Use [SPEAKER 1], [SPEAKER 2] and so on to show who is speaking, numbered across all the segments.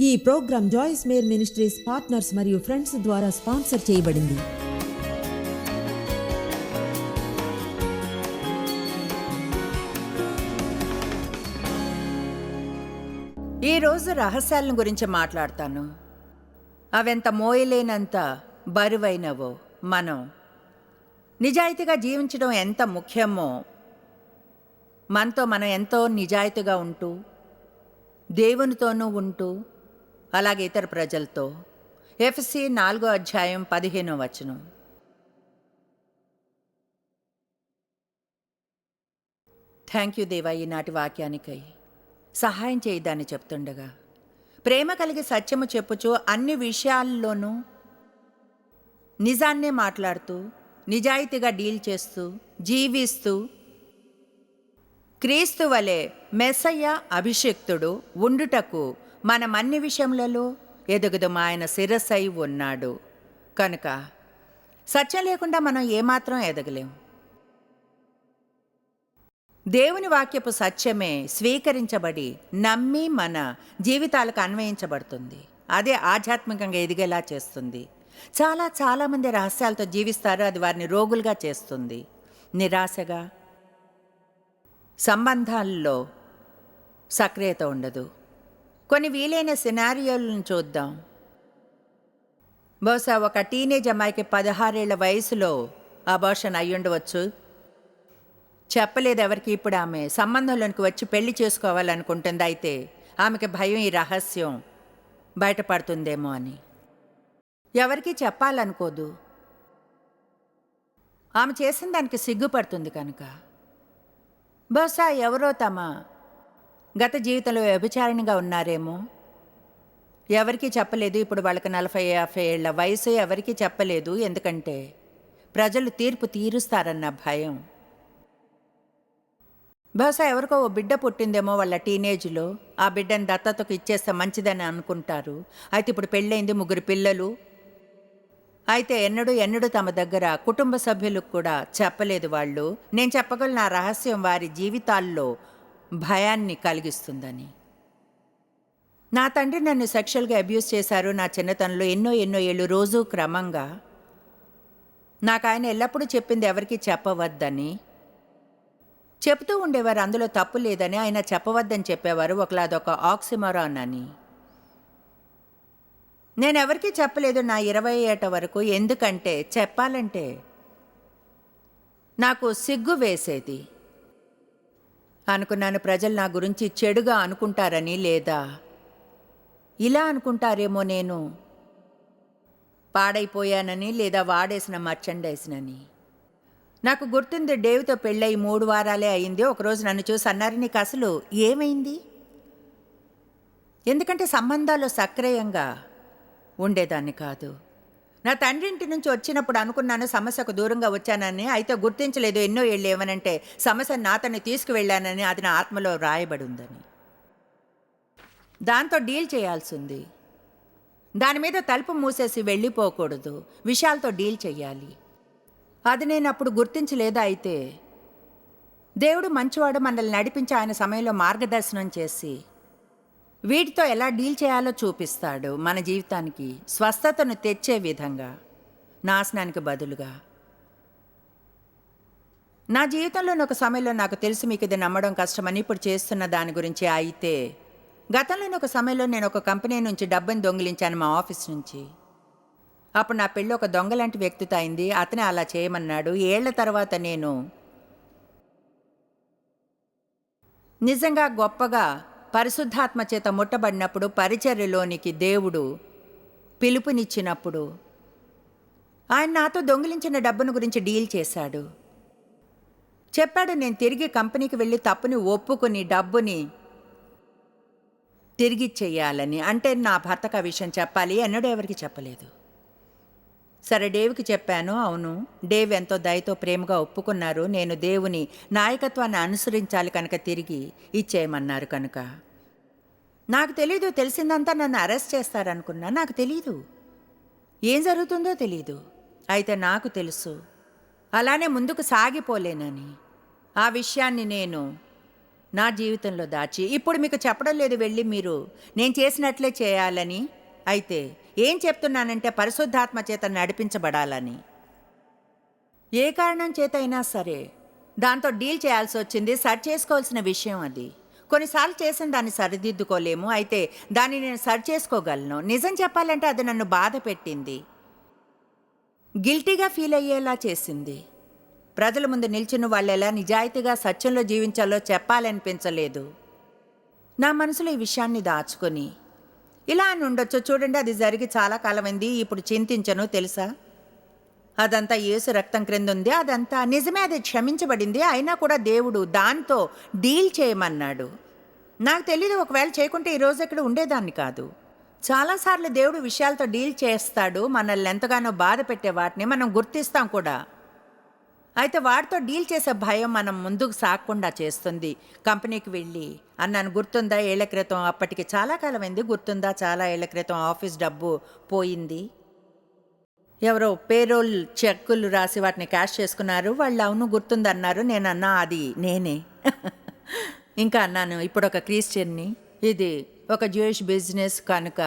[SPEAKER 1] ఈ programme Joyce Meyer ministries partners మరియు friends ద్వారా స్పాన్సర్ చేయబడింది.
[SPEAKER 2] ఈరోజు రహస్యాలను గురించి మాట్లాడతాను. అవెంత మోయలేనంత బరువైనవో మనం. నిజాయితీగా జీవించడం ఎంత ముఖ్యమో మనతో మనం ఎంతో నిజాయితీగా ఉంటూ దేవునితోనూ ఉంటూ అలాగే ఇతర ప్రజలతో. ఎఫ్సి నాలుగో అధ్యాయం పదిహేనో వచనం. థ్యాంక్ యూ దేవా ఈనాటి వాక్యానికై. సహాయం చేయదాన్ని చెప్తుండగా. ప్రేమ కలిగి సత్యము చెప్పుచు అన్ని విషయాల్లోనూ నిజాన్నే మాట్లాడుతూ నిజాయితీగా డీల్ చేస్తూ జీవిస్తూ క్రీస్తు వలె మెస్సయ్య అభిషిక్తుడు ఉండుటకు మనం అన్ని విషయములలో ఎదుగుదం ఆయన శిరస్సై ఉన్నాడు. కనుక సత్యం లేకుండా మనం ఏమాత్రం ఎదగలేం. దేవుని వాక్యపు సత్యమే స్వీకరించబడి నమ్మి మన జీవితాలకు అన్వయించబడుతుంది. అదే ఆధ్యాత్మికంగా ఎదిగేలా చేస్తుంది. చాలా చాలామంది రహస్యాలతో జీవిస్తారు అది వారిని రోగులుగా చేస్తుంది. నిరాశగా సంబంధాల్లో సక్రియత ఉండదు. కొన్ని వీలైన సినారియోలను చూద్దాం. బహుశా ఒక టీనేజ్ అమ్మాయికి పదహారేళ్ళ వయసులో అబార్షన్ అయ్యుండవచ్చు. చెప్పలేదు ఎవరికి ఇప్పుడు ఆమె. సంబంధంలోనికి వచ్చి పెళ్ళి చేసుకోవాలనుకుంటుంది అయితే ఆమెకి భయం ఈ రహస్యం బయటపడుతుందేమో అని. ఎవరికి చెప్పాలనుకోదు. ఆమె చేసిన దానికి సిగ్గుపడుతుంది కనుక. బహుశా ఎవరో తమ గత జీవితంలో వ్యభిచారిణిగా ఉన్నారేమో? ఎవరికీ చెప్పలేదు ఇప్పుడు వాళ్ళకి నలభై యాభై ఏళ్ళ వయసు ఎవరికీ చెప్పలేదు. ఎందుకంటే ప్రజలు తీర్పు తీరుస్తారన్న భయం. బహుశా ఎవరికో ఓ బిడ్డ పుట్టిందేమో వాళ్ళ టీనేజ్లో. ఆ బిడ్డని దత్తతకు ఇచ్చేస్తే మంచిదని అనుకుంటారు. అయితే ఇప్పుడు పెళ్ళైంది ముగ్గురు పిల్లలు. అయితే ఎన్నడూ ఎన్నడూ తమ దగ్గర కుటుంబ సభ్యులకు కూడా చెప్పలేదు వాళ్ళు. నేను చెప్పగలను నా రహస్యం వారి జీవితాల్లో భయాన్ని కలిగిస్తుందని. నా తండ్రి నన్ను సెక్షువల్గా అబ్యూస్ చేశారు నా చిన్నతనంలో ఎన్నో ఎన్నో ఏళ్ళు రోజు క్రమంగా. నాకు ఆయన ఎల్లప్పుడూ చెప్పింది ఎవరికీ చెప్పవద్దని. చెప్తూ ఉండేవారు అందులో తప్పు లేదని ఆయన చెప్పవద్దని చెప్పేవారు ఒకలా అదొక ఆక్సిమరాన్ అని. నేను ఎవరికీ చెప్పలేదు నా ఇరవై ఏట వరకు ఎందుకంటే చెప్పాలంటే నాకు సిగ్గు వేసేది. అనుకున్నాను ప్రజలు నా గురించి చెడుగా అనుకుంటారని లేదా? ఇలా అనుకుంటారేమో నేను. పాడైపోయానని లేదా వాడేసిన మర్చండైజ్నని. నాకు గుర్తుంది డేవ్తో పెళ్ళై మూడు వారాలే అయింది. ఒకరోజు నన్ను చూసి అన్నారు నీకు అసలు ఏమైంది? ఎందుకంటే సంబంధాలు సక్రియంగా ఉండేదాన్ని కాదు. నా తండ్రి ఇంటి నుంచి వచ్చినప్పుడు అనుకున్నాను సమస్యకు దూరంగా వచ్చానని అయితే గుర్తించలేదు ఎన్నో ఏళ్ళు ఏమనంటే సమస్య నాతని తీసుకువెళ్ళానని అది నా ఆత్మలో రాయబడి ఉందని దాంతో డీల్ చేయాల్సింది. దాని మీద తలుపు మూసేసి వెళ్ళిపోకూడదు. విషయాలతో డీల్ చేయాలి అది నేను అప్పుడు గుర్తించలేదా అయితే దేవుడు మంచివాడు మనల్ని నడిపించి ఆయన సమయంలో మార్గదర్శనం చేసి వీటితో ఎలా డీల్ చేయాలో చూపిస్తాడు మన జీవితానికి స్వస్థతను తెచ్చే విధంగా. నాశనానికి బదులుగా. నా జీవితంలోని ఒక సమయంలో నాకు తెలుసు మీకు ఇది నమ్మడం కష్టమని ఇప్పుడు చేస్తున్న దాని గురించి అయితే గతంలోని ఒక సమయంలో నేను ఒక కంపెనీ నుంచి డబ్బుని దొంగిలించాను మా ఆఫీస్ నుంచి. అప్పుడు నా పెళ్ళి ఒక దొంగ లాంటి వ్యక్తితో అయింది అతనే అలా చేయమన్నాడు. ఏళ్ళ తర్వాత నేను నిజంగా గొప్పగా పరిశుద్ధాత్మ చేత ముట్టబడినప్పుడు పరిచర్యలోనికి దేవుడు పిలుపునిచ్చినప్పుడు ఆయన నాతో దొంగిలించిన డబ్బును గురించి డీల్ చేశాడు. చెప్పాడు నేను తిరిగి కంపెనీకి వెళ్ళి తప్పుని ఒప్పుకుని డబ్బుని తిరిగి చెయ్యాలని అంటే నా భర్తకు ఆ విషయం చెప్పాలి? ఎన్నడూ ఎవరికి చెప్పలేదు. సరే డేవ్కి చెప్పాను. అవును డేవ్ ఎంతో దయతో ప్రేమగా ఒప్పుకున్నారు. నేను దేవుని నాయకత్వాన్ని అనుసరించాలి కనుక తిరిగి ఇచ్చేయమన్నారు కనుక. నాకు తెలీదు తెలిసిందంతా నన్ను అరెస్ట్ చేస్తారనుకున్నా. నాకు తెలీదు. ఏం జరుగుతుందో తెలీదు. అయితే నాకు తెలుసు. అలానే ముందుకు సాగిపోలేనని. ఆ విషయాన్ని నేను నా జీవితంలో దాచి ఇప్పుడు మీకు చెప్పడం లేదు వెళ్ళి మీరు నేను చేసినట్లే చేయాలని. అయితే ఏం చెప్తున్నానంటే పరిశుద్ధాత్మ చేత నడిపించబడాలని. ఏ కారణం చేత అయినా సరే దాంతో డీల్ చేయాల్సి వచ్చింది సరి చేసుకోవాల్సిన విషయం అది. కొన్నిసార్లు చేసిన దాన్ని సరిదిద్దుకోలేము అయితే దాన్ని నేను సరి చేసుకోగలను. నిజం చెప్పాలంటే అది నన్ను బాధ పెట్టింది. గిల్టీగా ఫీల్ అయ్యేలా చేసింది. ప్రజల ముందు నిల్చున్న వాళ్ళు ఎలా నిజాయితీగా సత్యంలో జీవించాలో చెప్పాలనిపించలేదు. నా మనసులో ఈ విషయాన్ని దాచుకొని ఇలా అని ఉండొచ్చు. చూడండి అది జరిగి చాలా కాలమైంది. ఇప్పుడు చింతించను తెలుసా? అదంతా యేసు రక్తం క్రింద ఉంది అదంతా నిజమే అది క్షమించబడింది. అయినా కూడా దేవుడు దాంతో డీల్ చేయమన్నాడు. నాకు తెలియదు ఒకవేళ చేయకుంటే ఈ రోజు ఇక్కడ ఉండేదాన్ని కాదు. చాలాసార్లు దేవుడు విషయాలతో డీల్ చేస్తాడు మనల్ని ఎంతగానో బాధ పెట్టే వాటిని మనం గుర్తిస్తాం కూడా. అయితే వాడితో డీల్ చేసే భయం మనం ముందుకు సాగకుండా చేస్తుంది. కంపెనీకి వెళ్ళి అన్నాను గుర్తుందా? ఏళ్ళ క్రితం అప్పటికి చాలా కాలం అయింది గుర్తుందా? చాలా ఏళ్ళ క్రితం ఆఫీస్ డబ్బు పోయింది. ఎవరో పేరోల్ చెక్కులు రాసి వాటిని క్యాష్ చేసుకున్నారు. వాళ్ళు అవును గుర్తుందన్నారు. నేను అన్నా అది నేనే. ఇంకా అన్నాను ఇప్పుడు ఒక క్రిస్టియన్ని. ఇది ఒక జ్యూయిష్ బిజినెస్ కనుక.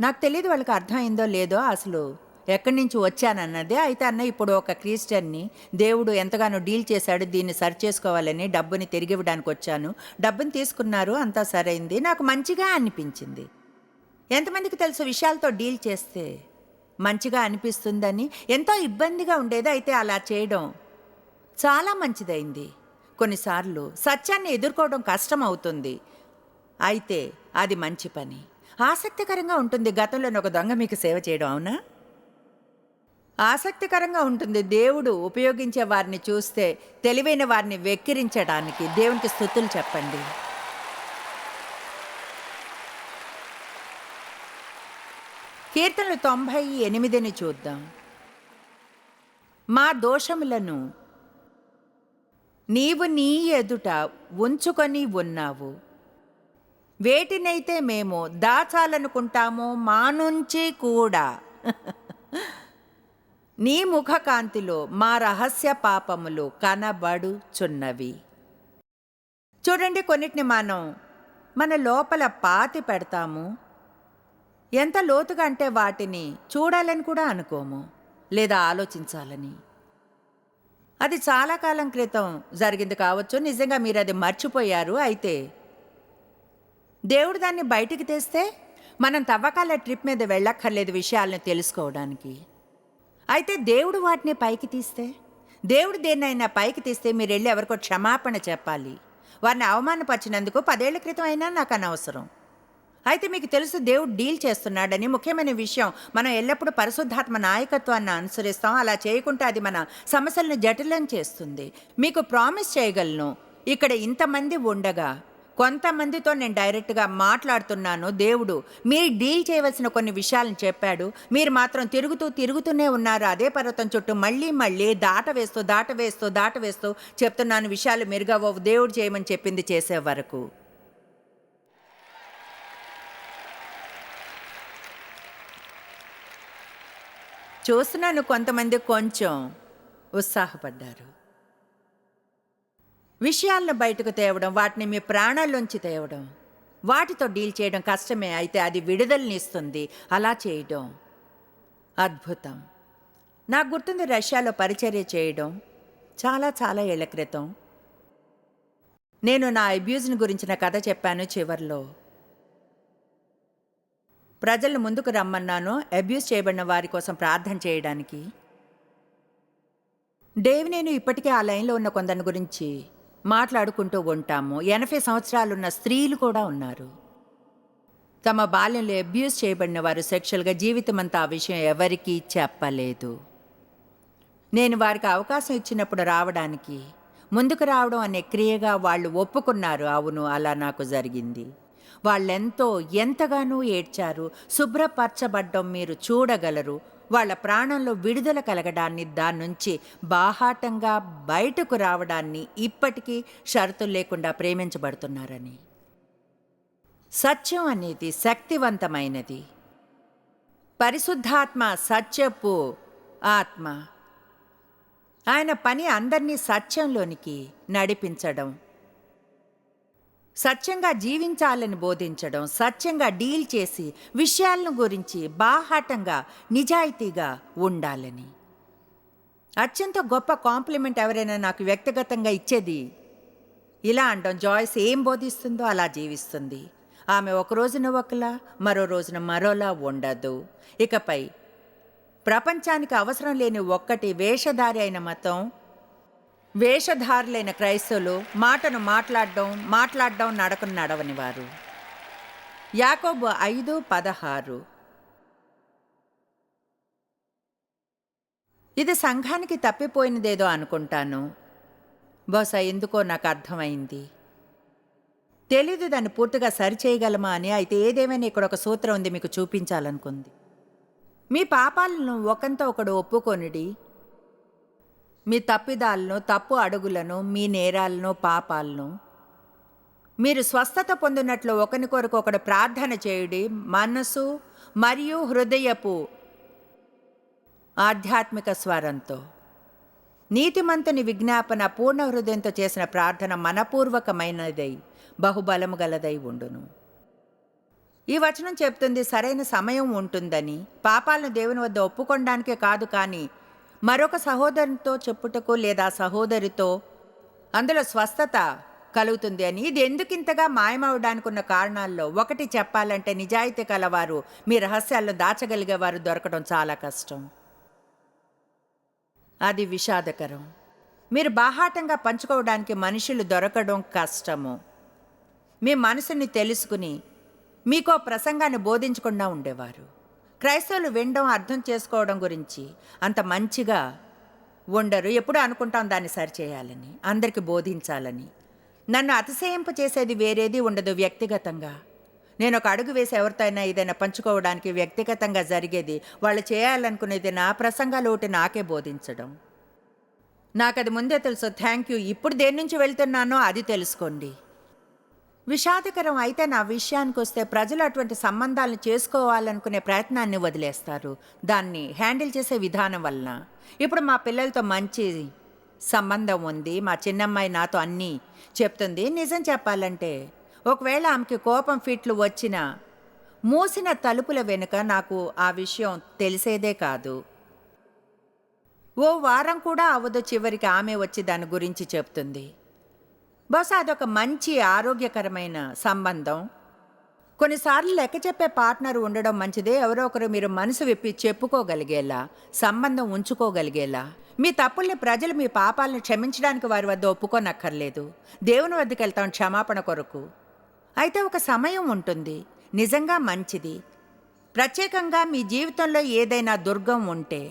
[SPEAKER 2] నాకు తెలియదు వాళ్ళకి అర్థమైందో లేదో అసలు ఎక్కడి నుంచి వచ్చానన్నది అయితే అన్న ఇప్పుడు ఒక క్రిస్టియన్ని దేవుడు ఎంతగానో డీల్ చేశాడు దీన్ని సరి చేసుకోవాలని డబ్బుని తిరిగి ఇవ్వడానికి వచ్చాను. డబ్బుని తీసుకున్నారు అంతా సరైంది. నాకు మంచిగా అనిపించింది. ఎంతమందికి తెలుసు విషయాలతో డీల్ చేస్తే మంచిగా అనిపిస్తుందని? ఎంతో ఇబ్బందిగా ఉండేది అయితే అలా చేయడం చాలా మంచిదైంది. కొన్నిసార్లు సత్యాన్ని ఎదుర్కోవడం కష్టం అవుతుంది. అయితే అది మంచి పని. ఆసక్తికరంగా ఉంటుంది గతంలోని ఒక దొంగ మీకు సేవ చేయడం అవునా? ఆసక్తికరంగా ఉంటుంది. దేవుడు ఉపయోగించే వారిని చూస్తే తెలివైన వారిని వెక్కిరించడానికి దేవునికి స్థుతులు చెప్పండి. కీర్తనలు తొంభై ఎనిమిదిని చూద్దాం. మా దోషములను నీవు నీ ఎదుట ఉంచుకొని ఉన్నావు. వేటినైతే మేము దాచాలనుకుంటామో మా నుంచి కూడా. నీ ముఖకాంతిలో మా రహస్య పాపములు కనబడుచున్నవి. చూడండి కొన్నిటిని మనం మన లోపల పాతి పెడతాము. ఎంత లోతుగా అంటే వాటిని చూడాలని కూడా అనుకోము లేదా ఆలోచించాలని. అది చాలా కాలం క్రితం జరిగింది కావచ్చు నిజంగా మీరు అది మర్చిపోయారు. అయితే దేవుడు దాన్ని బయటికి తెస్తే మనం తవ్వకాల ట్రిప్ మీద వెళ్ళక్కర్లేదు విషయాలను తెలుసుకోవడానికి. అయితే దేవుడు వాటిని పైకి తీస్తే? దేవుడు దేన్నైనా పైకి తీస్తే మీరు వెళ్ళి ఎవరికో క్షమాపణ చెప్పాలి. వారిని అవమానపరిచినందుకు పదేళ్ళ క్రితం అయినా నాకు అనవసరం. అయితే మీకు తెలుసు దేవుడు డీల్ చేస్తున్నాడని ముఖ్యమైన విషయం. మనం ఎల్లప్పుడూ పరిశుద్ధాత్మ నాయకత్వాన్ని అనుసరిస్తాం. అలా చేయకుంటే అది మన సమస్యలను జటిలం చేస్తుంది. మీకు ప్రామిస్ చేయగలను. ఇక్కడ ఇంతమంది ఉండగా కొంతమందితో నేను డైరెక్ట్గా మాట్లాడుతున్నాను. దేవుడు మీరు డీల్ చేయవలసిన కొన్ని విషయాలను చెప్పాడు. మీరు మాత్రం తిరుగుతూ తిరుగుతూనే ఉన్నారు. అదే పర్వతం చుట్టూ మళ్ళీ మళ్ళీ దాట వేస్తూ దాట వేస్తూ దాట వేస్తూ చెప్తున్నాను. విషయాలు మెరుగవవు దేవుడు చేయమని చెప్పింది చేసే వరకు. చూస్తున్నాను కొంతమంది కొంచెం ఉత్సాహపడ్డారు. విషయాలను బయటకు తేవడం వాటిని మీ ప్రాణాల్లోంచి తేవడం. వాటితో డీల్ చేయడం కష్టమే అయితే అది విడుదలనిస్తుంది అలా చేయడం. అద్భుతం. నాకు గుర్తుంది రష్యాలో పరిచర్య చేయడం చాలా చాలా ఏళ్ళ క్రితం. నేను నా అబ్యూజ్ని గురించిన కథ చెప్పాను చివర్లో. ప్రజలను ముందుకు రమ్మన్నాను అబ్యూస్ చేయబడిన వారి కోసం ప్రార్థన చేయడానికి. డేవ్ నేను ఇప్పటికే ఆ లైన్లో ఉన్న కొందరి గురించి మాట్లాడుకుంటూ ఉంటాము. ఎనభై సంవత్సరాలున్న స్త్రీలు కూడా ఉన్నారు. తమ బాల్యంలో అబ్యూస్ చేయబడిన వారు సెక్షువల్గా జీవితమంతా ఆ విషయం ఎవరికీ చెప్పలేదు. నేను వారికి అవకాశం ఇచ్చినప్పుడు రావడానికి ముందుకు రావడం అనే క్రియగా వాళ్ళు ఒప్పుకున్నారు. అవును అలా నాకు జరిగింది. వాళ్ళెంతో ఎంతగానో ఏడ్చారు. శుభ్రపరచబడ్డం మీరు చూడగలరు. వాళ్ళ ప్రాణంలో విడుదల కలగడాన్ని దాని నుంచి బాహాటంగా బయటకు రావడాన్ని ఇప్పటికీ షరతులు లేకుండా ప్రేమించబడుతున్నారని. సత్యం అనేది శక్తివంతమైనది. పరిశుద్ధాత్మ సత్యపు ఆత్మ. ఆయన పని అందరినీ సత్యంలోనికి నడిపించడం. సత్యంగా జీవించాలని బోధించడం సత్యంగా డీల్ చేసి విషయాలను గురించి బాహాటంగా నిజాయితీగా ఉండాలని. అత్యంత గొప్ప కాంప్లిమెంట్ ఎవరైనా నాకు వ్యక్తిగతంగా ఇచ్చేది ఇలా అంటాం జాయిస్ ఏం బోధిస్తుందో అలా జీవిస్తుంది. ఆమె ఒక రోజున ఒకలా మరో రోజున మరోలా ఉండదు. ఇకపై ప్రపంచానికి అవసరం లేని ఒక్కటి వేషధారి అయిన మతం వేషధారులైన క్రైస్తవులు మాటను మాట్లాడడం మాట్లాడడం నడకను నడవని వారు. యాకోబు ఐదు పదహారు. ఇది సంఘానికి తప్పిపోయినదేదో అనుకుంటాను. బహుశా ఎందుకో నాకు అర్థమైంది. తెలీదు దాన్ని పూర్తిగా సరిచేయగలమా అని. అయితే ఏదేమైనా ఇక్కడ ఒక సూత్రం ఉంది మీకు చూపించాలనుకుంది. మీ పాపాలను ఒకంత ఒకడు ఒప్పుకొనిడి మీ తప్పిదాలను తప్పు అడుగులను మీ నేరాలను పాపాలను. మీరు స్వస్థత పొందినట్లు ఒకని కొరకు ఒకడు ప్రార్థన చేయుడి మనసు మరియు హృదయపు ఆధ్యాత్మిక స్వరంతో. నీతిమంతుని విజ్ఞాపన పూర్ణ హృదయంతో చేసిన ప్రార్థన మనపూర్వకమైనదై బహుబలము గలదై ఉండును. ఈ వచనం చెప్తుంది సరైన సమయం ఉంటుందని. పాపాలను దేవుని వద్ద ఒప్పుకోవడానికే కాదు కానీ మరొక సహోదరునితో చెప్పుటకు లేదా సహోదరితో అందులో స్వస్థత కలుగుతుంది అని. ఇది ఎందుకింతగా మాయమవడానికి ఉన్న కారణాల్లో ఒకటి చెప్పాలంటే నిజాయితీ కలవారు మీ రహస్యాలను దాచగలిగేవారు దొరకడం చాలా కష్టం. అది విషాదకరం. మీరు బాహాటంగా పంచుకోవడానికి మనుషులు దొరకడం కష్టము. మీ మనసుని తెలుసుకుని మీకో ప్రసంగాన్ని బోధించకుండా ఉండేవారు. క్రైస్తవులు వినడం అర్థం చేసుకోవడం గురించి అంత మంచిగా ఉండరు. ఎప్పుడూ అనుకుంటాం దాన్ని సరిచేయాలని అందరికీ బోధించాలని. నన్ను అతిశయింప చేసేది వేరేది ఉండదు వ్యక్తిగతంగా. నేను ఒక అడుగు వేసి ఎవరితో అయినా ఏదైనా పంచుకోవడానికి వ్యక్తిగతంగా జరిగేది వాళ్ళు చేయాలనుకునేది నా ప్రసంగాలు ఒకటి నాకే బోధించడం. నాకు అది ముందే తెలుసు. Thank you. ఇప్పుడు దేని నుంచి వెళ్తున్నానో అది తెలుసుకోండి. విషాదకరం అయితే నా విషయానికి వస్తే ప్రజలు అటువంటి సంబంధాలను చేసుకోవాలనుకునే ప్రయత్నాన్ని వదిలేస్తారు. దాన్ని హ్యాండిల్ చేసే విధానం వలన. ఇప్పుడు మా పిల్లలతో మంచి సంబంధం ఉంది. మా చిన్నమ్మాయి నాతో అన్నీ చెప్తుంది. నిజం చెప్పాలంటే ఒకవేళ ఆమెకి కోపం ఫిట్లు వచ్చినా మూసిన తలుపుల వెనుక నాకు ఆ విషయం తెలిసేదే కాదు. ఓ వారం కూడా అవ్వదు చివరికి ఆమె వచ్చి దాని గురించి చెప్తుంది. బహుశా అదొక మంచి ఆరోగ్యకరమైన సంబంధం. కొన్నిసార్లు లెక్క చెప్పే పార్ట్నర్ ఉండడం మంచిదే ఎవరో ఒకరు మీరు మనసు విప్పి చెప్పుకోగలిగేలా సంబంధం ఉంచుకోగలిగేలా. మీ తప్పుల్ని ప్రజలు మీ పాపాలను క్షమించడానికి వారి వద్ద ఒప్పుకోనక్కర్లేదు. దేవుని వద్దకు వెళ్తాం క్షమాపణ కొరకు. అయితే ఒక సమయం ఉంటుంది నిజంగా మంచిది. ప్రత్యేకంగా మీ జీవితంలో ఏదైనా దుర్గం ఉంటే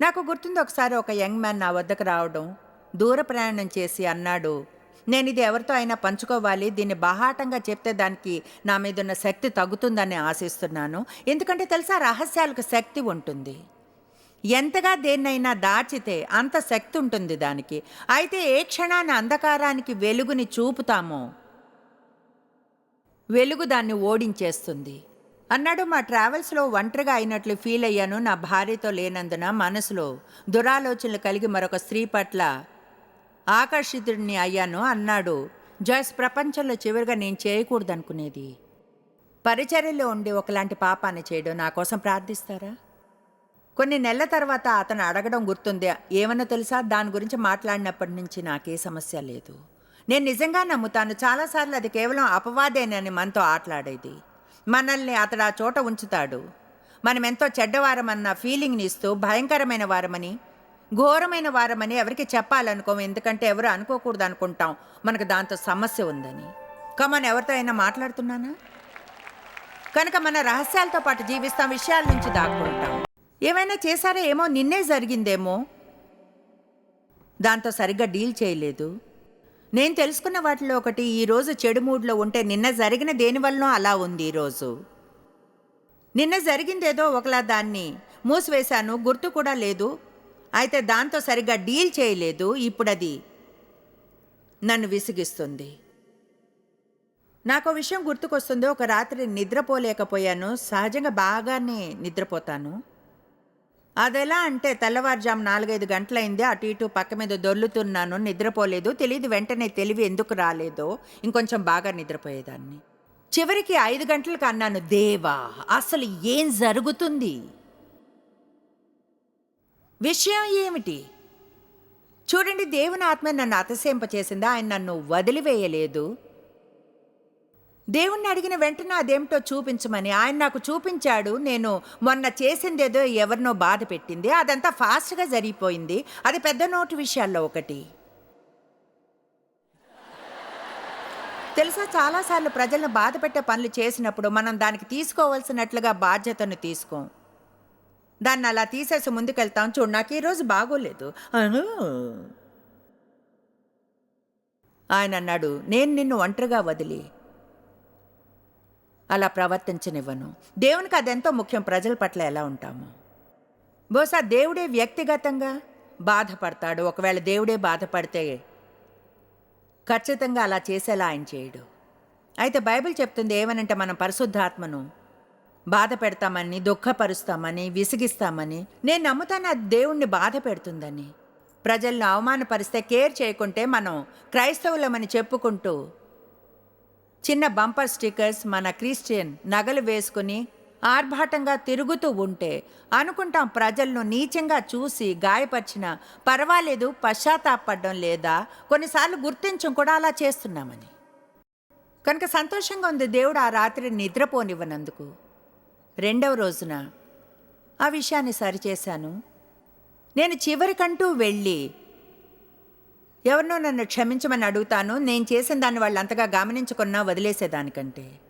[SPEAKER 2] నాకు గుర్తుంది ఒకసారి ఒక యంగ్ మ్యాన్ నా వద్దకు రావడం దూర ప్రయాణం చేసి అన్నాడు నేను ఇది ఎవరితో అయినా పంచుకోవాలి దీన్ని బాహాటంగా చెప్తే దానికి నా మీద ఉన్న శక్తి తగ్గుతుందని ఆశిస్తున్నాను. ఎందుకంటే తెలుసా రహస్యాలకు శక్తి ఉంటుంది. ఎంతగా దేన్నైనా దాచితే అంత శక్తి ఉంటుంది దానికి. అయితే ఏ క్షణాన్ని అంధకారానికి వెలుగుని చూపుతామో వెలుగు దాన్ని ఓడించేస్తుంది. అన్నాడు మా ట్రావెల్స్లో ఒంటరిగా అయినట్లు ఫీల్ అయ్యాను నా భార్యతో లేనందున మనసులో దురాలోచనలు కలిగి మరొక స్త్రీ పట్ల ఆకర్షితుడిని అయ్యాను అన్నాడు. జాయ్స్ ప్రపంచంలో చివరిగా నేను చేయకూడదనుకునేది. పరిచర్యలో ఉండి ఒకలాంటి పాపాన్ని చేయడం నా కోసం ప్రార్థిస్తారా? కొన్ని నెలల తర్వాత అతను అడగడం గుర్తుంది. ఏమన్నా తెలుసా? దాని గురించి మాట్లాడినప్పటి నుంచి నాకే సమస్య లేదు. నేను నిజంగా నమ్ముతాను. చాలాసార్లు అది కేవలం అపవాదేనని మనతో ఆటలాడేది. మనల్ని అతడు ఆ చోట ఉంచుతాడు. మనం ఎంతో చెడ్డవారమన్న ఫీలింగ్ని ఇస్తూ భయంకరమైన వారమని ఘోరమైన వారమని ఎవరికి చెప్పాలనుకోం ఎందుకంటే ఎవరు అనుకోకూడదు అనుకుంటాం. మనకు దాంతో సమస్య ఉందని. కమన్ ఎవరితో అయినా మాట్లాడుతున్నానా? కనుక మన రహస్యాలతో పాటు జీవిస్తాం విషయాల నుంచి దాక్కుంటాం. ఏమైనా చేశారా? ఏమో నిన్నే జరిగిందేమో. దాంతో సరిగ్గా డీల్ చేయలేదు. నేను తెలుసుకున్న వాటిలో ఒకటి ఈరోజు చెడు మూడ్లో ఉంటే నిన్న జరిగిన దేనివల్లనో అలా ఉంది ఈరోజు నిన్న జరిగిందేదో ఒకలా దాన్ని మూసివేశాను గుర్తు కూడా లేదు. అయితే దాంతో సరిగ్గా డీల్ చేయలేదు. ఇప్పుడు అది నన్ను విసిగిస్తుంది. నాకు విషయం గుర్తుకొస్తుంది. ఒక రాత్రి నిద్రపోలేకపోయాను. సహజంగా బాగానే నిద్రపోతాను. అదెలా అంటే తెల్లవారుజాము నాలుగైదు గంటలైంది. అటు ఇటు పక్క మీద దొర్లుతున్నాను. నిద్రపోలేదు. తెలియదు వెంటనే తెలివి ఎందుకు రాలేదో. ఇంకొంచెం బాగా నిద్రపోయేదాన్ని. చివరికి ఐదు గంటలకు అన్నాను దేవా అసలు ఏం జరుగుతుంది? విషయం ఏమిటి? చూడండి దేవుని ఆత్మ నన్ను అతసేంపచేసిందా ఆయన నన్ను వదిలివేయలేదు. దేవుణ్ణి అడిగిన వెంటనే అదేమిటో చూపించమని ఆయన నాకు చూపించాడు నేను మొన్న చేసిందేదో ఎవరినో బాధ పెట్టింది అదంతా ఫాస్ట్గా జరిగిపోయింది అది పెద్ద నోటు విషయాల్లో ఒకటి. తెలుసా చాలాసార్లు ప్రజలను బాధ పెట్టే పనులు చేసినప్పుడు మనం దానికి తీసుకోవాల్సినట్లుగా బాధ్యతను తీసుకోం. దాన్ని అలా తీసేసి ముందుకెళ్తాం. చూడు నాకు ఈరోజు బాగోలేదు. ఆయన అన్నాడు నేను నిన్ను ఒంటరిగా వదిలి అలా ప్రవర్తించనివ్వను. దేవునికి అదెంతో ముఖ్యం. ప్రజల పట్ల ఎలా ఉంటాము? బహుశా దేవుడే వ్యక్తిగతంగా బాధపడతాడు. ఒకవేళ దేవుడే బాధపడితే ఖచ్చితంగా అలా చేసేలా ఆయన చేయడు. అయితే బైబిల్ చెప్తుంది ఏమనంటే మనం పరిశుద్ధాత్మను బాధ పెడతామని దుఃఖపరుస్తామని విసిగిస్తామని నేను నమ్ముతాను అది దేవుణ్ణి బాధ పెడుతుందని. ప్రజలను అవమానపరిస్తే కేర్ చేయకుంటే మనం క్రైస్తవులమని చెప్పుకుంటూ చిన్న బంపర్ స్టిక్కర్స్ మన క్రిస్టియన్ నగలు వేసుకుని ఆర్భాటంగా తిరుగుతూ ఉంటే అనుకుంటాం ప్రజలను నీచంగా చూసి గాయపరిచిన పర్వాలేదు పశ్చాత్తాపడడం లేదా కొన్నిసార్లు గుర్తించం కూడా అలా చేస్తున్నామని. కనుక సంతోషంగా ఉంది దేవుడు ఆ రాత్రి నిద్రపోనివ్వనందుకు. రెండవ రోజున ఆ విషయాన్ని సరిచేశాను. నేను చివరికంటూ వెళ్ళి ఎవరినో నన్ను క్షమించమని అడుగుతాను. నేను చేసిన దాన్ని వాళ్ళు అంతగా గమనించుకున్నా వదిలేసేదానికంటే.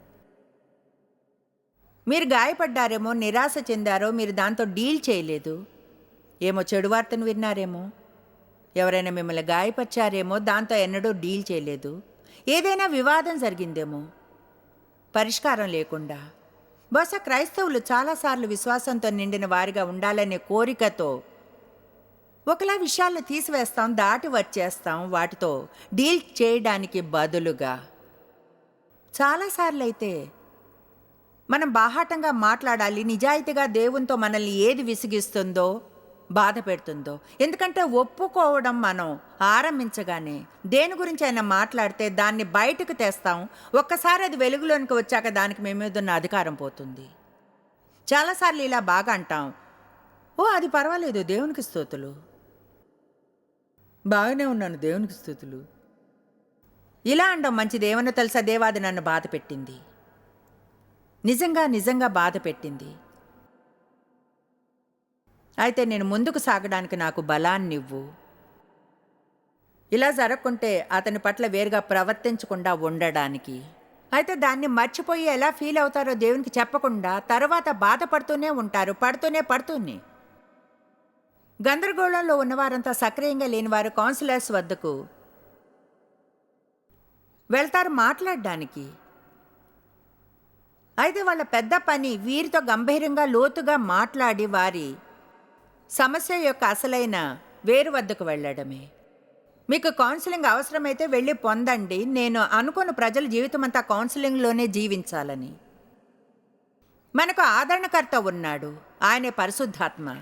[SPEAKER 2] మీరు గాయపడ్డారేమో నిరాశ చెందారో మీరు దాంతో డీల్ చేయలేదు. ఏమో చెడు వార్తను విన్నారేమో. ఎవరైనా మిమ్మల్ని గాయపరిచారేమో దాంతో ఎన్నడూ డీల్ చేయలేదు. ఏదైనా వివాదం జరిగిందేమో. పరిష్కారం లేకుండా. బహుశా క్రైస్తవులు చాలాసార్లు విశ్వాసంతో నిండిన వారిగా ఉండాలనే కోరికతో ఒకలా విషయాలను తీసివేస్తాం దాటి వచ్చేస్తాం వాటితో డీల్ చేయడానికి బదులుగా. చాలాసార్లు అయితే మనం బాహాటంగా మాట్లాడాలి నిజాయితీగా దేవునితో మనల్ని ఏది విసిగిస్తుందో బాధ పెడుతుందో. ఎందుకంటే ఒప్పుకోవడం మనం ఆరంభించగానే దేని గురించి అయినా మాట్లాడితే దాన్ని బయటకు తెస్తాం. ఒక్కసారి అది వెలుగులోనికి వచ్చాక దానికి మేము మీద ఉన్న అధికారం పోతుంది. చాలాసార్లు ఇలా బాగా అంటాం. ఓ అది పర్వాలేదు దేవునికి స్తోతులు. బాగానే ఉన్నాను దేవునికి స్థుతులు ఇలా అండం మంచిది ఏమన్నా తెలుసా? దేవాది నన్ను బాధ పెట్టింది. నిజంగా నిజంగా బాధ పెట్టింది. అయితే నేను ముందుకు సాగడానికి నాకు బలాన్నివ్వు. ఇలా జరగకుంటే అతని పట్ల వేరుగా ప్రవర్తించకుండా ఉండడానికి. అయితే దాన్ని మర్చిపోయి ఎలా ఫీల్ అవుతారో దేవునికి చెప్పకుండా తర్వాత బాధపడుతూనే ఉంటారు పడుతూనే పడుతూనే. గందరగోళంలో ఉన్నవారంతా సక్రియంగా లేనివారు కౌన్సిలర్స్ వద్దకు వెళ్తారు మాట్లాడడానికి. అయితే వాళ్ళ పెద్ద పని వీరితో గంభీరంగా లోతుగా మాట్లాడి వారి సమస్య యొక్క అసలైన వేరు వద్దకు వెళ్ళడమే. మీకు కౌన్సిలింగ్ అవసరమైతే వెళ్ళి పొందండి. నేను అనుకున్న ప్రజల జీవితమంతా కౌన్సిలింగ్లోనే జీవించాలని. మనకు ఆదరణకర్త ఉన్నాడు. ఆయనే పరిశుద్ధాత్మ.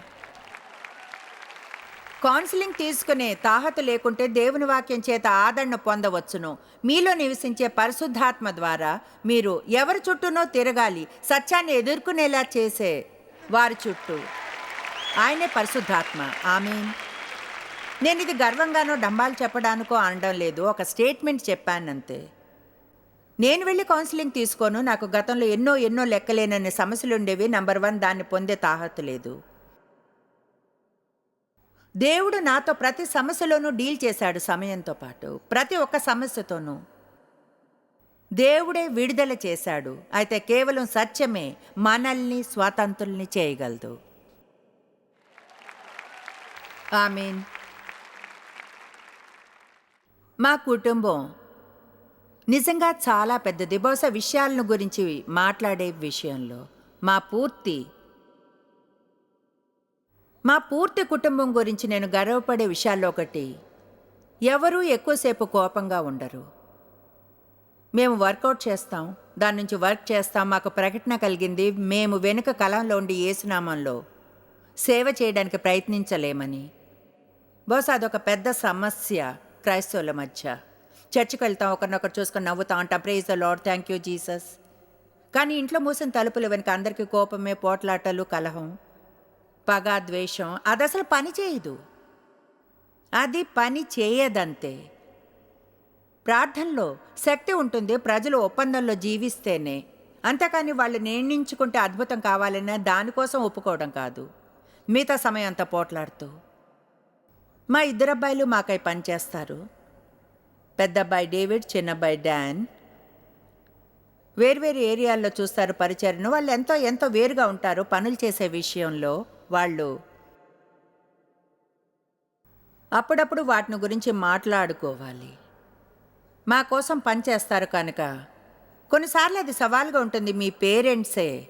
[SPEAKER 2] కౌన్సిలింగ్ తీసుకునే తాహత లేకుంటే దేవుని వాక్యం చేత ఆదరణ పొందవచ్చును. మీలో నివసించే పరిశుద్ధాత్మ ద్వారా మీరు ఎవరి చుట్టూనో తిరగాలి. సత్యాన్ని ఎదుర్కొనేలా చేసే వారి చుట్టూ. ఆయనే పరిశుద్ధాత్మ. ఆమెన్. నేను ఇది గర్వంగానో డంబాలు చెప్పడానికో అనడం లేదు. ఒక స్టేట్మెంట్ చెప్పానంతే. నేను వెళ్ళి కౌన్సిలింగ్ తీసుకోను. నాకు గతంలో ఎన్నో ఎన్నో లెక్కలేనన్ని సమస్యలు ఉండేవి నంబర్ వన్ దాన్ని పొందే తాహతు లేదు. దేవుడు నాతో ప్రతి సమస్యలోనూ డీల్ చేశాడు సమయంతో పాటు. ప్రతి ఒక్క సమస్యతోనూ. దేవుడే విడుదల చేశాడు. అయితే కేవలం సత్యమే మనల్ని స్వాతంత్రుల్ని చేయగలదు. ఆమెన్ మా కుటుంబం నిజంగా చాలా పెద్దది బహుశా విషయాలను గురించి మాట్లాడే విషయంలో మా పూర్తి మా పూర్తి కుటుంబం గురించి నేను గర్వపడే విషయాల్లో ఒకటి ఎవరూ ఎక్కువసేపు కోపంగా ఉండరు. మేము వర్కౌట్ చేస్తాం దాని నుంచి వర్క్ చేస్తాం మాకు ప్రకటన కలిగింది మేము వెనుక కలంలో ఉండి ఏసునామంలో సేవ చేయడానికి ప్రయత్నించలేమని. బహుశా అదొక పెద్ద సమస్య క్రైస్తవుల మధ్య. చర్చికి వెళ్తాం ఒకరినొకరు చూసుకొని నవ్వుతా ఉంటాం. Praise the Lord thank you Jesus కానీ ఇంట్లో మూసిన తలుపులు వెనుక అందరికీ కోపమే పోట్లాటలు కలహం పగ ద్వేషం. అది అసలు పని చేయదు. అది పని చేయదంతే. ప్రార్థనలో శక్తి ఉంటుంది ప్రజలు ఒప్పందంలో జీవిస్తేనే. అంతేకాని వాళ్ళు నిర్ణయించుకుంటే అద్భుతం కావాలన్నా దానికోసం ఒప్పుకోవడం కాదు. మిగతా సమయం అంతా పోట్లాడుతూ మా ఇద్దరబ్బాయిలు మాకై పనిచేస్తారు పెద్దబ్బాయి డేవిడ్ చిన్నబ్బాయి డాన్. వేర్వేరు ఏరియాల్లో చూస్తారు పరిచయను వాళ్ళు ఎంతో ఎంతో వేరుగా ఉంటారు పనులు చేసే విషయంలో వాళ్ళు. అప్పుడప్పుడు వాటిని గురించి మాట్లాడుకోవాలి. మా కోసం పనిచేస్తారు కనుక. కొన్నిసార్లు అది సవాల్గా ఉంటుంది. మీ పేరెంట్సే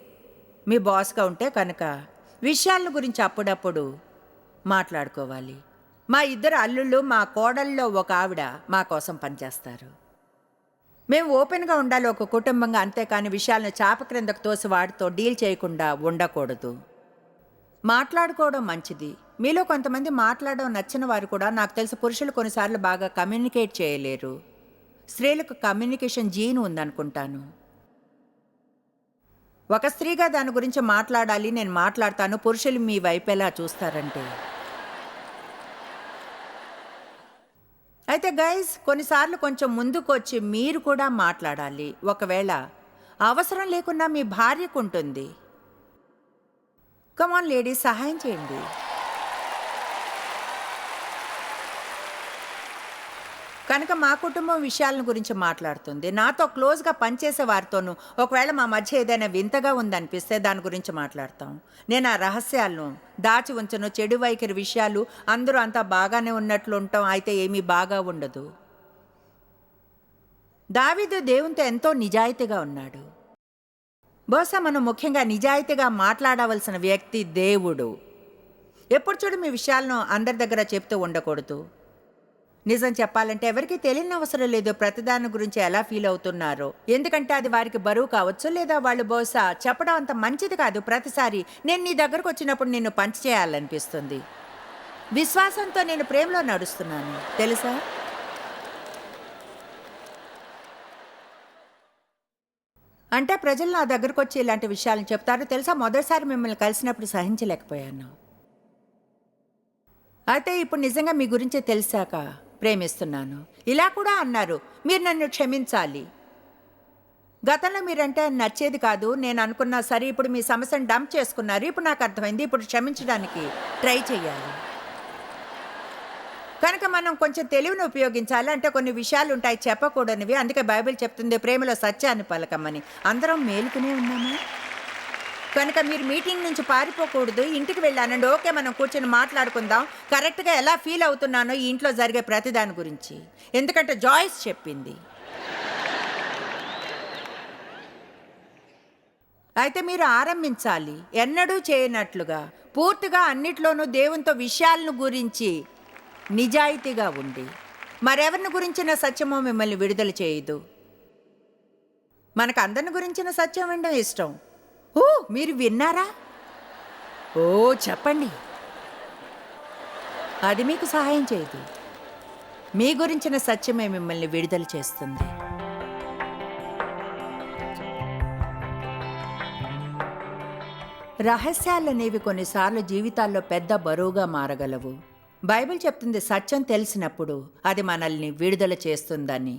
[SPEAKER 2] మీ బాస్గా ఉంటే కనుక. విషయాల గురించి అప్పుడప్పుడు మాట్లాడుకోవాలి. మా ఇద్దరు అల్లుళ్ళు మా కోడల్లో ఒక ఆవిడ మా కోసం పనిచేస్తారు. మేము ఓపెన్గా ఉండాలి ఒక కుటుంబంగా అంతేకాని విషయాలను చాప క్రిందకు తోసి వాటితో డీల్ చేయకుండా ఉండకూడదు. మాట్లాడుకోవడం మంచిది. మీలో కొంతమంది మాట్లాడడం నచ్చిన వారు కూడా నాకు తెలిసి పురుషులు కొన్నిసార్లు బాగా కమ్యూనికేట్ చేయలేరు. స్త్రీలకు కమ్యూనికేషన్ జీన్ ఉందనుకుంటాను. ఒక స్త్రీగా దాని గురించి మాట్లాడాలి నేను మాట్లాడతాను పురుషులు మీ వైపు ఎలా చూస్తారంటే. అయితే గైజ్ కొన్నిసార్లు కొంచెం ముందుకు వచ్చి మీరు కూడా మాట్లాడాలి. ఒకవేళ అవసరం లేకున్నా మీ భార్యకు ఉంటుంది కమాన్ లేడీస్ సహాయం చేయండి. కనుక మా కుటుంబం విషయాలను గురించి మాట్లాడుతుంది. నాతో క్లోజ్గా పనిచేసే వారితోనూ ఒకవేళ మా మధ్య ఏదైనా వింతగా ఉందనిపిస్తే దాని గురించి మాట్లాడతాం. నేను ఆ రహస్యాలను దాచి ఉంచను చెడు వైఖరి విషయాలు అందరూ అంతా బాగానే ఉన్నట్లు ఉంటాం అయితే ఏమీ బాగా ఉండదు. దావిదు దేవునితో ఎంతో నిజాయితీగా ఉన్నాడు. బహుశా మనం ముఖ్యంగా నిజాయితీగా మాట్లాడవలసిన వ్యక్తి దేవుడు. ఎప్పుడు చూడు మీ విషయాలను అందరి దగ్గర చెప్తూ ఉండకూడదు. నిజం చెప్పాలంటే ఎవరికి తెలియని అవసరం లేదు ప్రతిదాని గురించి ఎలా ఫీల్ అవుతున్నారో. ఎందుకంటే అది వారికి బరువు కావచ్చు లేదా వాళ్ళు బహుశా చెప్పడం అంత మంచిది కాదు. ప్రతిసారి నేను నీ దగ్గరకు వచ్చినప్పుడు నిన్ను పంచి చేయాలనిపిస్తుంది. విశ్వాసంతో నేను ప్రేమలో నడుస్తున్నాను. తెలుసా? అంటే ప్రజలు నా దగ్గరకు వచ్చి ఇలాంటి విషయాలను చెప్తారు. తెలుసా? మొదటిసారి మిమ్మల్ని కలిసినప్పుడు సహించలేకపోయాను. అయితే ఇప్పుడు నిజంగా మీ గురించి తెలిసాక ప్రేమిస్తున్నాను. ఇలా కూడా అన్నారు. మీరు నన్ను క్షమించాలి. గతంలో మీరంటే నచ్చేది కాదు. నేను అనుకున్నా సరే ఇప్పుడు మీ సమస్యను డంప్ చేసుకున్నారు. ఇప్పుడు నాకు అర్థమైంది. ఇప్పుడు క్షమించడానికి ట్రై చేయాలి కనుక మనం కొంచెం తెలివిని ఉపయోగించాలి. అంటే కొన్ని విషయాలు ఉంటాయి చెప్పకూడనివి. అందుకే బైబిల్ చెప్తుంది ప్రేమలో సత్యాన్ని పలకమ్మని అందరం మేలుకునే ఉన్నామా? కనుక మీరు మీటింగ్ నుంచి పారిపోకూడదు ఇంటికి వెళ్ళానండి. ఓకే మనం కూర్చొని మాట్లాడుకుందాం. కరెక్ట్గా ఎలా ఫీల్ అవుతున్నానో ఈ ఇంట్లో జరిగే ప్రతిదాని గురించి. ఎందుకంటే జాయిస్ చెప్పింది. అయితే మీరు ఆరంభించాలి. ఎన్నడూ చేయనట్లుగా పూర్తిగా అన్నిట్లోనూ దేవునితో విషయాలను గురించి నిజాయితీగా ఉండి మరెవరిని గురించిన సత్యమో మిమ్మల్ని విడుదల చేయదు. మనకు అందరిని గురించిన సత్యం వినడం ఇష్టం. ఓ మీరు విన్నారా? ఓ చెప్పండి. అది మీకు సహాయం చేయదు. మీ గురించిన సత్యమే మిమ్మల్ని విడుదల చేస్తుంది. రహస్యాలనేవి కొన్నిసార్లు జీవితాల్లో పెద్ద బరువుగా మారగలవు. బైబిల్ చెప్తుంది సత్యం తెలిసినప్పుడు అది మనల్ని విడుదల చేస్తుందని.